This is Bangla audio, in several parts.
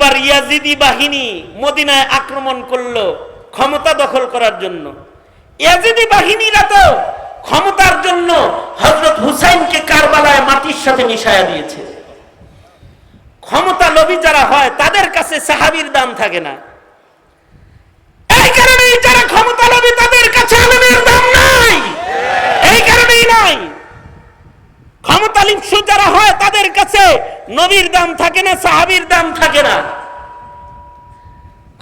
একবার ইয়াজিদি বাহিনী মদিনায় আক্রমণ করল ক্ষমতা দখল করার জন্য। ইয়াজিদি বাহিনীরা তো ক্ষমতার জন্য হজরত হুসাইনকে কারবালায় মাটির সাথে মিশায়া দিয়েছে। ক্ষমতা লোভী যারা হয়, তাদের কাছে সাহাবির দাম থাকে না এই কারণেই যারা ক্ষমতা লোভী তাদের কাছে আলমের দাম নাই এই কারণেই নাই ক্ষমতা লিপ্সু যারা হয় তাদের কাছে নবীর দাম থাকে না, সাহাবির দাম থাকে না।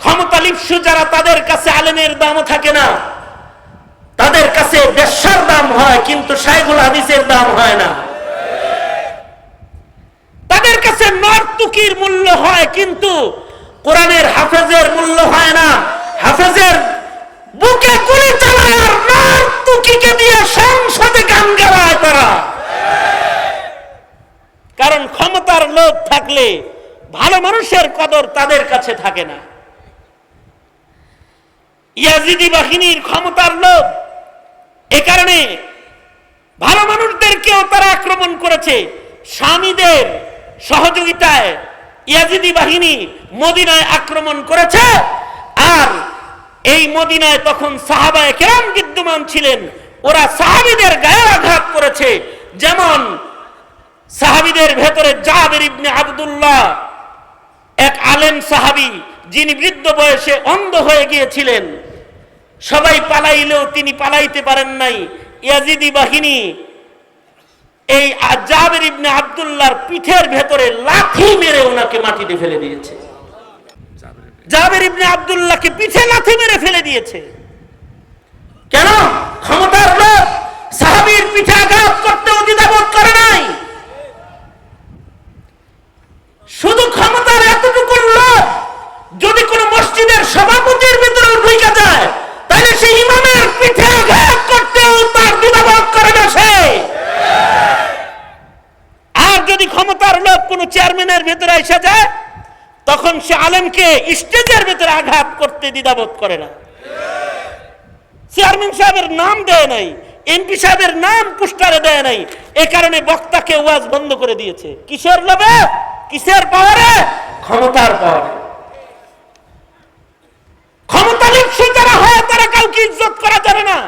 ক্ষমতা লিপ্সু যারা তাদের কাছে আলেমের দামও থাকে না। তাদের কাছে বেশ্যার দাম হয়, কিন্তু শাইখুল হাদিসের দাম হয় না। তাদের কাছে নর্তুকির মূল্য হয়, কিন্তু কোরআনের হাফেজের মূল্য হয় না। হাফেজের ক্ষমতার লোভ থাকলে ভালো মানুষের কদর তাদের কাছে থাকে না। ইয়াজিদি বাহিনীর ক্ষমতার লোভ এ কারণে ভালো মানুষদেরকেও তারা আক্রমণ করেছে। স্বামীদের সহযোগিতায় ইয়াজিদি বাহিনী মদিনায় আক্রমণ করেছে আর এই মদিনায় তখন সাহাবায় কেরাম বিদ্যমান ছিলেন। ওরা সাহাবিদের গায়ে আঘাত করেছে। যেমন সাহাবিদের ভেতরে জাবের ইবনে আবদুল্লাহ, এক আলেম সাহাবি, যিনি বৃদ্ধ বয়সে অন্ধ হয়ে গিয়েছিলেন। সবাই পালাইলেও তিনি পালাইতে পারেন নাই। ইয়াজিদি বাহিনী এই জাবের ইবনে আবদুল্লাহর পিঠের ভেতরে লাথি মেরে ওনাকে মাটিতে ফেলে দিয়েছে। জাবের ইবনে আবদুল্লাহকে পিঠে লাথি মেরে ফেলে দিয়েছে। কেন? ক্ষমতার লোক সাহাবীর পিঠে আঘাত দ্বিধাবোধ করে নাই শুধু ক্ষমতার এতটুকু লোক যদি কোন মসজিদের সভাপতির ভিতরে ঢুকে যায় তাহলে সেই ইমামের পিঠে আঘাত করতেও তার দ্বিধাবোধ করে না সে আর যদি ক্ষমতার লোক কোন চেয়ারম্যানের ভেতরে এসে যায়, তখন সে আলেমকে স্টেজের ভেতরে আঘাত করতে দ্বিধাবোধ করে না। চেয়ারম্যান সাহেবের নাম দেয় নাই, এমপি সাহেবের নাম পোস্টারে দেয় নাই, এ কারণে বক্তাকে ওয়াজ বন্ধ করে দিয়েছে। কিসের লোভে? কিসের পাওয়ারে? ক্ষমতার পাওয়ারে। ক্ষমতা লিপ্সু যারা হয়, তারা কাউকে ইজ্জত করা যাবে না।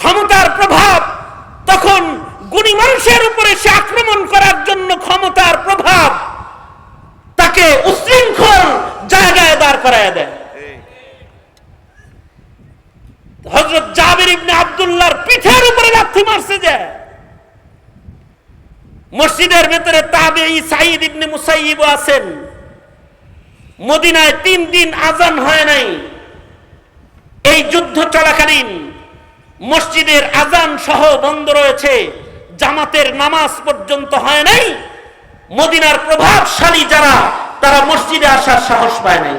ক্ষমতার প্রভাব তখন গুণী মানুষের উপরে সে আক্রমণ করার জন্য ক্ষমতার প্রভাব তাকে উশৃঙ্খল জায়গায় দাঁড় করায় দেয়। হজরত জাবির ইবনে আব্দুল্লাহর পিঠের উপরে লাথি মারছে মসজিদের ভেতরে তাবে সাইদ ইবনে মুসাইব আছেন। মদিনায় তিন দিন আজান হয় নাই। এই যুদ্ধ চলাকালীন মসজিদের আজান সহ বন্ধ রয়েছে। জামাতের নামাজ পর্যন্ত হয় নাই, মদিনার প্রভাবশালী যারা, তারা মসজিদে আসার সাহস পায় নাই।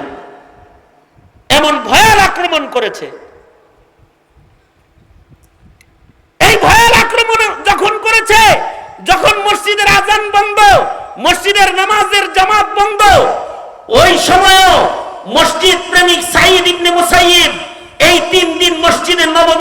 এমন ভয়াল আক্রমণ করেছে। এই ভয়াল আক্রমণ যখন করেছে, যখন মসজিদের আজান বন্ধ, মসজিদের নামাজের জামাত বন্ধ, ওই সময় মসজিদ প্রেমিক সাইদ ইবনে মুসাইব এই তিন দিন মসজিদের নবম